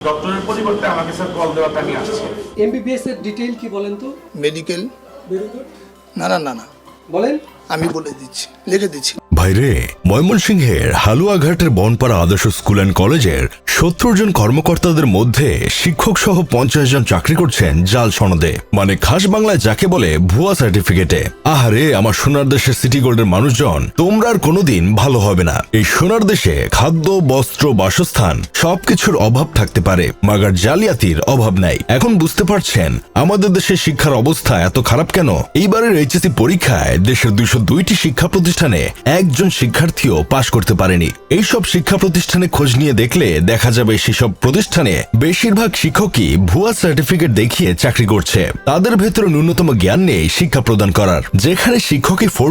ডক্টরের পরিবর্তে আমাকে স্যার কল দেওয়াটা নিয়ে আসছে এমবিবিএস এর ডিটেইল কি বলেন তো? মেডিকেল না না না না। বলেন। আমি বলে দিচ্ছি লিখে দিচ্ছি। ভাইরে, ময়মনসিংহের হালুয়াঘাটের বনপাড়া আদর্শ স্কুল অ্যান্ড কলেজের সত্তর জন কর্মকর্তাদের মধ্যে শিক্ষক সহ পঞ্চাশ জন চাকরি করছেন জাল সনদে। মানে খাস বাংলায় যাকে বলে ভুয়া সার্টিফিকেটে আহারে, আমার সোনার দেশের সিটি গোল্ডের মানুষজন, তোমরা আর কোনোদিন ভালো হবে না। এই সোনার দেশে খাদ্য, বস্ত্র, বাসস্থান সবকিছুর অভাব থাকতে পারে, মাগার জালিয়াতির অভাব নাই। এখন বুঝতে পারছেন, আমাদের দেশের শিক্ষার অবস্থা এত খারাপ কেন? এইবারের এইচএসসি পরীক্ষায় দেশের দুইশো দুইটি শিক্ষা প্রতিষ্ঠানে একজন শিক্ষার্থীও পাশ করতে পারেনি। এইসব শিক্ষা প্রতিষ্ঠানে খোঁজ নিয়ে দেখলে দেখা যাবে সেসব প্রতিষ্ঠানে বেশিরভাগ শিক্ষকই ভুয়া সার্টিফিকেট দেখিয়ে চাকরি করছে। তাদের ভেতরে ন্যূনতম জ্ঞান নেই শিক্ষা প্রদান করার। যেখানে শিক্ষকই ফোর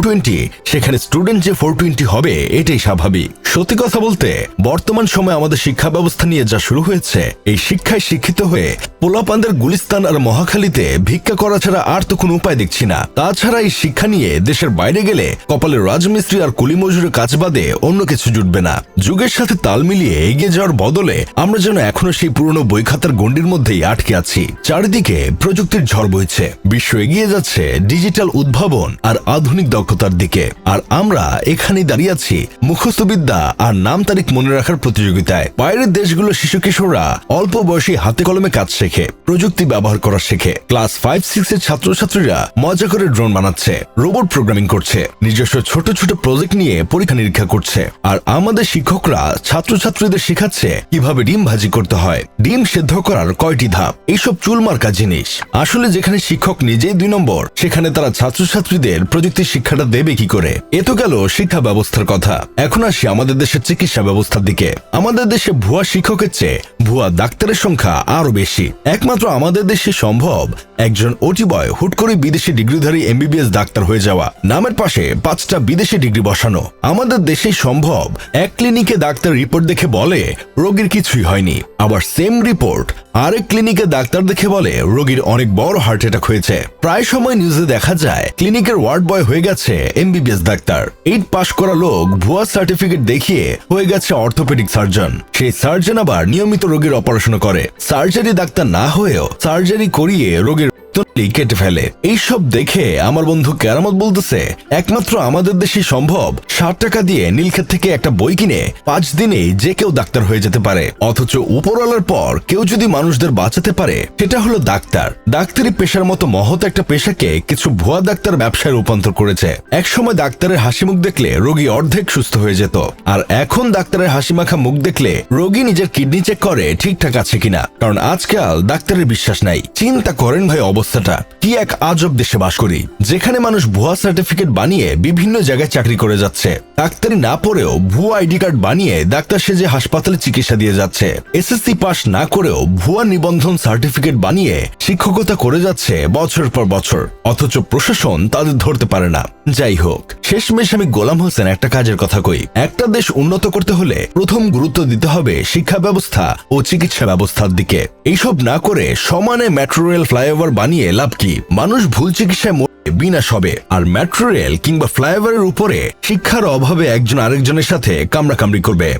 সেখানে স্টুডেন্ট যে ফোর হবে, এটাই স্বাভাবিক। সত্যি কথা বলতে, বর্তমান সময়ে আমাদের শিক্ষা ব্যবস্থা নিয়ে যা শুরু হয়েছে, এই শিক্ষায় শিক্ষিত হয়ে পোলাপানদের গুলিস্তান আর মহাখালীতে ভিক্ষা করা ছাড়া আর তো কোনো উপায় দেখছি না। তাছাড়া এই শিক্ষা নিয়ে দেশের বাইরে গেলে কপালে রাজমিস্ত্রি আর কুলিমজুরের কাজ বাদে অন্য কিছু জুটবে না। যুগের সাথে তাল মিলিয়ে এগিয়ে যাওয়ার বদলে আমরা যেন এখনও সেই পুরনো বই খাতার গণ্ডির মধ্যেই আটকে আছি। চারিদিকে প্রযুক্তির ঝড় বইছে। বিশ্ব এগিয়ে যাচ্ছে ডিজিটাল উদ্ভাবন আর আধুনিক দক্ষতার দিকে। আর আমরা এখানেই দাঁড়িয়ে আছি মুখস্থবিদ্যা আর নাম তারিখ মনে রাখার প্রতিযোগিতায়। বাইরের দেশগুলো শিশু কিশোররা অল্প বয়সী হাতে কলমে কাজ শেখে, প্রযুক্তি ব্যবহার করা শেখে। ক্লাস ফাইভ, সিক্স এর ছাত্রছাত্রীরা মজা করে ড্রোন বানাচ্ছে, রোবট প্রোগ্রামিং করছে, নিজস্ব ছোট ছোট প্রজেক্ট নিয়ে পরীক্ষা নিরীক্ষা করছে। আর আমাদের শিক্ষকরা ছাত্রছাত্রীদের শেখাচ্ছে কীভাবে ডিম ভাজি করতে হয়। ডিম সেদ্ধ করার কয়টি ধাপ? এইসব চুলমার্কা জিনিস। আসলে যেখানে শিক্ষক নিজেই দুই নম্বর, সেখানে তারা ছাত্রছাত্রীদের প্রযুক্তি শিক্ষাটা দেবে কি করে? এ তো গেল শিক্ষা ব্যবস্থার কথা। এখন আসি আমাদের দেশের চিকিৎসা ব্যবস্থার দিকে। আমাদের দেশে ভুয়া শিক্ষকের চেয়ে ভুয়া ডাক্তারের সংখ্যা আরও বেশি। একমাত্র আমাদের দেশে সম্ভব একজন ওটি বয় হুট করে বিদেশি ডিগ্রিধারী এমবিবিএস ডাক্তার হয়ে যাওয়া। নামের পাশে পাঁচটা বিদেশি ডিগ্রি বসানো। আমাদের দেশেই সম্ভব এক ক্লিনিকে ডাক্তার রিপোর্ট দেখে বলে, রোগীর কিছুই হয়নি। আবার সেম রিপোর্ট, আরেক ক্লিনিকে ডাক্তার দেখে বলে, রোগীর অনেক বড় হার্ট অ্যাটাক হয়েছে। প্রায় সময় নিউজে দেখা যায়, ক্লিনিকের ওয়ার্ড বয় হয়ে গেছে এমবিবিএস ডাক্তার। এইট পাশ করা লোক ভুয়া সার্টিফিকেট দেখিয়ে হয়ে গেছে অর্থোপেডিক সার্জন। সেই সার্জন আবার নিয়মিত রোগীর অপারেশন করে। সার্জারি ডাক্তার না হয়েও সার্জারি করিয়ে রোগীর তলি কেটে ফেলে। এইসব দেখে আমার বন্ধু কেরামত বলতেছে, একমাত্র আমাদের দেশে সম্ভব ষাট টাকা দিয়ে নীলক্ষেত থেকে একটা বই কিনে পাঁচ দিনেই যে কেউ ডাক্তার হয়ে যেতে পারে। অথচ উপরওয়ালার পর কেউ যদি মানুষদের বাঁচাতে পারে, সেটা হলো ডাক্তার। ডাক্তারি পেশার মতো মহৎ একটা পেশাকে কিছু ভুয়া ডাক্তার ব্যবসায় রূপান্তর করেছে। একসময় ডাক্তারের হাসি মুখ দেখলে রোগী অর্ধেক সুস্থ হয়ে যেত। আর এখন ডাক্তারের হাসি মাখা মুখ দেখলে রোগী নিজের কিডনি চেক করে ঠিকঠাক আছে কিনা। কারণ আজকাল ডাক্তারের বিশ্বাস নাই। চিন্তা করেন ভাই অবস্থাটা। কি এক আজব দেশে বাস করি, যেখানে মানুষ ভুয়া সার্টিফিকেট বানিয়ে বিভিন্ন জায়গায় চাকরি করে যাচ্ছে। ডাক্তারি না পড়েও ভুয়া আইডি কার্ড বানিয়ে ডাক্তার সেজে হাসপাতালে চিকিৎসা দিয়ে যাচ্ছে। এসএসসি পাস না করেও ভুয়া নিবন্ধন সার্টিফিকেট বানিয়ে শিক্ষকতা করে যাচ্ছে বছর পর বছর। অথচ প্রশাসন তাদের ধরতে পারে না। যাই হোক, শেষমেশ আমি গোলাম হোসেন একটা কাজের কথা কই। একটা দেশ উন্নত করতে হলে প্রথম গুরুত্ব দিতে হবে শিক্ষা ব্যবস্থা ও চিকিৎসা ব্যবস্থার দিকে। এইসব না করে সমানে মেট্রো রেল ফ্লাইওভার বানিয়ে লাভ কি? মানুষ ভুল চিকিৎসায় বিনাশ হবে। আর মেট্রো রেল কিংবা ফ্লাইওভারের উপরে শিক্ষার অভাবে একজন আরেকজনের সাথে কামড়াকামড়ি করবে।